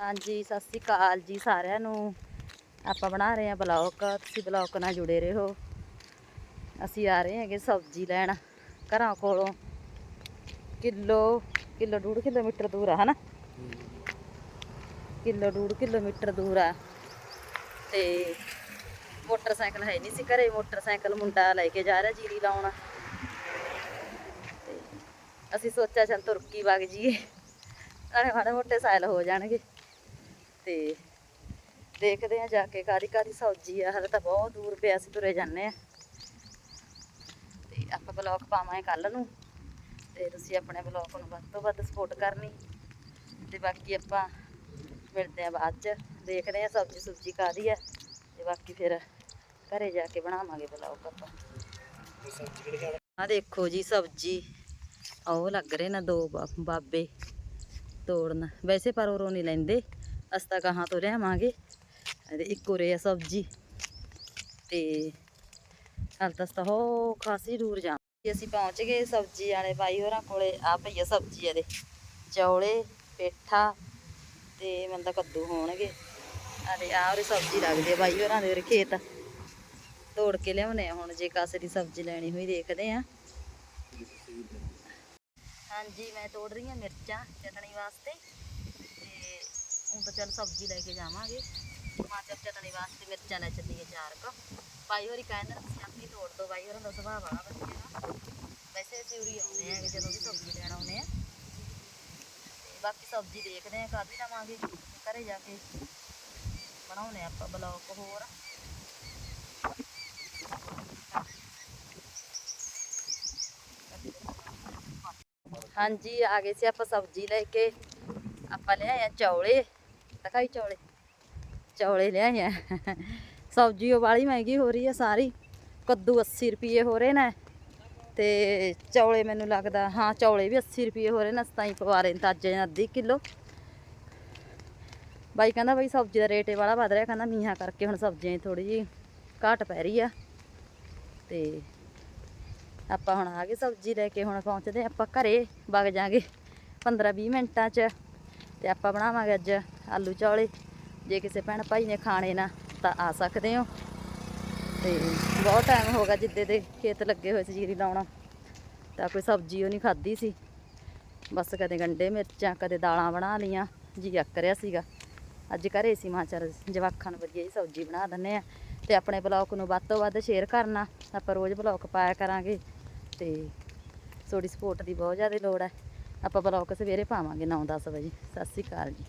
ਹਾਂਜੀ, ਸਤਿ ਸ੍ਰੀ ਅਕਾਲ ਜੀ ਸਾਰਿਆਂ ਨੂੰ। ਆਪਾਂ ਬਣਾ ਰਹੇ ਹਾਂ ਬਲੌਗ, ਤੁਸੀਂ ਬਲੌਗ ਨਾਲ ਜੁੜੇ ਰਹੋ। ਅਸੀਂ ਆ ਰਹੇ ਹੈਗੇ ਸਬਜ਼ੀ ਲੈਣ, ਘਰਾਂ ਕੋਲੋਂ। ਕਿਲੋ ਕਿਲੋ ਡੂਢ ਕਿਲੋਮੀਟਰ ਦੂਰ ਆ, ਹਨਾ? ਕਿਲੋ ਡੂਢ ਕਿਲੋਮੀਟਰ ਦੂਰ ਆ। ਤੇ ਮੋਟਰਸਾਈਕਲ ਹੈ ਨਹੀਂ ਸੀ ਘਰੇ, ਮੋਟਰਸਾਈਕਲ ਮੁੰਡਾ ਲੈ ਕੇ ਜਾ ਰਿਹਾ ਜੀਰੀ ਲਾਉਣ। ਤੇ ਅਸੀਂ ਸੋਚਿਆ ਚੱਲ ਤੁਰਕੀ ਵਗ ਜੀਏ ਨਾਲੇ ਮਾੜੇ ਮੋਟੇ ਸਾਇਲ ਹੋ ਜਾਣਗੇ। ਤੇ ਦੇਖਦੇ ਆ ਜਾ ਕੇ ਕਾਦੀ ਕਾਦੀ ਸਬਜ਼ੀ ਆ, ਹਲੇ ਤਾਂ ਬਹੁਤ ਦੂਰ ਪਿਆ ਅਸੀਂ ਤੁਰੇ ਜਾਂਦੇ ਆ ਤੇ ਆਪਾਂ ਬਲੌਗ ਪਾਵਾਂਗੇ ਕੱਲ ਨੂੰ, ਤੇ ਤੁਸੀਂ ਆਪਣੇ ਬਲੌਗ ਨੂੰ ਵੱਧ ਤੋਂ ਵੱਧ ਸਪੋਰਟ ਕਰਨੀ। ਤੇ ਬਾਕੀ ਆਪਾਂ ਮਿਲਦੇ ਆ ਬਾਅਦ ਚ, ਦੇਖਦੇ ਆ ਸਬਜ਼ੀ ਸੁਬਜ਼ੀ ਕਾਦੀ ਆ, ਤੇ ਬਾਕੀ ਫਿਰ ਘਰੇ ਜਾ ਕੇ ਬਣਾਵਾਂਗੇ ਬਲੌਗ ਆਪਾਂ। ਆ ਦੇਖੋ ਜੀ ਸਬਜ਼ੀ ਉਹ ਲੱਗ ਰਹੇ ਨਾ ਦੋ ਬਾਬੇ ਤੋੜਨ। ਵੈਸੇ ਪਰ ਉਰੋਂ ਨਹੀਂ ਲੈਂਦੇ। ਅਸਤਾ ਤਾਂ ਤੋਂ ਲਿਆਵਾਂਗੇ? ਤੇ ਇੱਕ ਉਰੇ ਸਬਜ਼ੀ। ਤੇ ਹਾਲ ਤਾਂ ਹੋ ਖਾਸੀ ਦੂਰ ਜਾ ਅਸੀਂ ਪਹੁੰਚ ਗਏ ਸਬਜ਼ੀ ਵਾਲੇ ਬਾਈ ਹੋਰਾਂ ਕੋਲੇ। ਆ ਪਈਆ ਸਬਜ਼ੀ ਇਹਦੇ। ਚੌਲੇ, ਪੇਠਾ ਤੇ ਮੈਨੂੰ ਤਾਂ ਕੱਦੂ ਹੋਣਗੇ। ਅਤੇ ਆ ਉਰੇ ਸਬਜ਼ੀ ਲੱਗਦੀ ਆ ਬਾਈ ਹੋਰਾਂ ਦੇ ਉਰੇ ਖੇਤ। ਤੋੜ ਕੇ ਲਿਆਉਣੇ ਆ ਹੁਣ, ਜੇ ਕਾਸੇ ਦੀ ਸਬਜ਼ੀ ਲੈਣੀ ਹੋਈ ਦੇਖਦੇ ਆ। ਹਾਂਜੀ, ਮੈਂ ਤੋੜ ਰਹੀ ਹਾਂ ਮਿਰਚਾਂ ਚਟਣੀ ਵਾਸਤੇ। ਹੁਣ ਤਾਂ ਚੱਲ ਸਬਜ਼ੀ ਲੈ ਕੇ ਜਾਵਾਂਗੇ। ਟਮਾਟਰ ਚਟਣੀ ਵਾਸਤੇ ਮਿਰਚਾਂ ਲੈ ਚੱਲੀਏ ਚਾਰ ਕੁ। ਬਾਈ ਹੋਰੀ ਕਹਿੰਦੇ ਤੁਸੀਂ ਆਪਣੀ ਤੋੜ ਦੋ ਬਾਈ ਹੋਰਾਂ ਦਾ ਸੁਭਾਅ ਬੜਾ ਵਧੀਆ ਨਾ ਵੈਸੇ ਅਸੀਂ ਉਰੀ ਆਉਂਦੇ ਆ ਜਦੋਂ ਵੀ ਸਬਜ਼ੀ ਲੈਣ ਆਉਂਦੇ ਆ। ਤੇ ਬਾਕੀ ਸਬਜ਼ੀ ਦੇਖਦੇ ਆ, ਕਾਹਦੀ ਲਵਾਂਗੇ? ਘਰੇ ਜਾ ਕੇ ਬਣਾਉਣੇ ਆ ਆਪਾਂ ਬਲੌਕ ਹੋਰ। ਹਾਂਜੀ, ਆ ਗਏ ਸੀ ਆਪਾਂ ਚੌਲੇ। ਚੌਲੇ ਲਿਆਏ ਆ। ਸਬਜ਼ੀ ਉਹ ਵਾਲੀ ਮਹਿੰਗੀ ਹੋ ਰਹੀ ਹੈ ਸਾਰੀ। ਕੱਦੂ 80 ਰੁਪਏ ਹੋ ਰਹੇ ਨੇ। ਤੇ ਚੌਲੇ ਮੈਨੂੰ ਲੱਗਦਾ, ਹਾਂ, ਚੌਲੇ ਵੀ 80 ਰੁਪਏ ਹੋ ਰਹੇ ਨੇ ਸਤਾਈ ਪਵਾ ਰਹੇ ਤਾਜੇ ਨੇ ਅੱਧੀ ਕਿਲੋ। ਬਾਈ ਕਹਿੰਦਾ ਬਾਈ ਸਬਜ਼ੀ ਦਾ ਰੇਟ ਵਾਲਾ ਵਧ ਰਿਹਾ, ਕਹਿੰਦਾ ਮੀਂਹਾਂ ਕਰਕੇ ਹੁਣ ਸਬਜ਼ੀਆਂ ਥੋੜੀ ਜਿਹੀ ਘਾਟ ਪੈ ਰਹੀ ਆ। ਤੇ ਆਪਾਂ ਹੁਣ ਆ ਗਏ ਸਬਜ਼ੀ ਲੈ ਕੇ, ਹੁਣ ਪਹੁੰਚਦੇ ਹਾਂ ਆਪਾਂ ਘਰੇ, ਵਗ ਜਾਾਂਗੇ 15-20 ਮਿੰਟਾਂ 'ਚ। ਤੇ ਆਪਾਂ ਬਣਾਵਾਂਗੇ ਅੱਜ ਆਲੂ ਚੌਲੇ। ਜੇ ਕਿਸੇ ਭੈਣ ਭਾਈ ਨੇ ਖਾਣੇ ਨਾ, ਤਾਂ ਆ ਸਕਦੇ ਹੋ। ਤੇ ਬਹੁਤ ਟਾਈਮ ਹੋ ਗਿਆ ਜਿੱਦੇ ਦੇ ਖੇਤ ਲੱਗੇ ਹੋਏ ਸੀ ਜੀਰੀ ਲਾਉਣਾ। ਤਾਂ ਕੋਈ ਸਬਜ਼ੀ ਉਹ ਨਹੀਂ ਖਾਧੀ ਸੀ। ਬਸ ਕਦੇ ਗੰਡੇ ਮਿਰਚਾਂ, ਕਦੇ ਦਾਲਾਂ ਬਣਾ ਲੀਆਂ ਜੀ ਅੱਕ ਰਿਹਾ ਸੀਗਾ। ਅੱਜ ਘਰੇ ਸੀ, ਮਾਂ ਚੱਲ ਜਵਾਖਾਂ ਨੂੰ ਵਧੀਆ ਜੀ ਸਬਜ਼ੀ ਬਣਾ ਦਿੰਨੇ ਆ ਤੇ ਆਪਣੇ ਬਲੌਗ ਨੂੰ ਵੱਧ ਤੋਂ ਵੱਧ ਸ਼ੇਅਰ ਕਰਨਾ। ਆਪਾਂ ਰੋਜ਼ ਬਲੌਗ ਪਾਇਆ ਕਰਾਂਗੇ। ਤੇ ਤੁਹਾਡੀ ਸਪੋਰਟ ਦੀ ਬਹੁਤ ਜ਼ਿਆਦਾ ਲੋੜ ਹੈ। ਆਪਾਂ ਬਲੌਗ ਸਵੇਰੇ ਪਾਵਾਂਗੇ 9-10 ਵਜੇ। ਸਤਿ ਸ਼੍ਰੀ ਅਕਾਲ ਜੀ।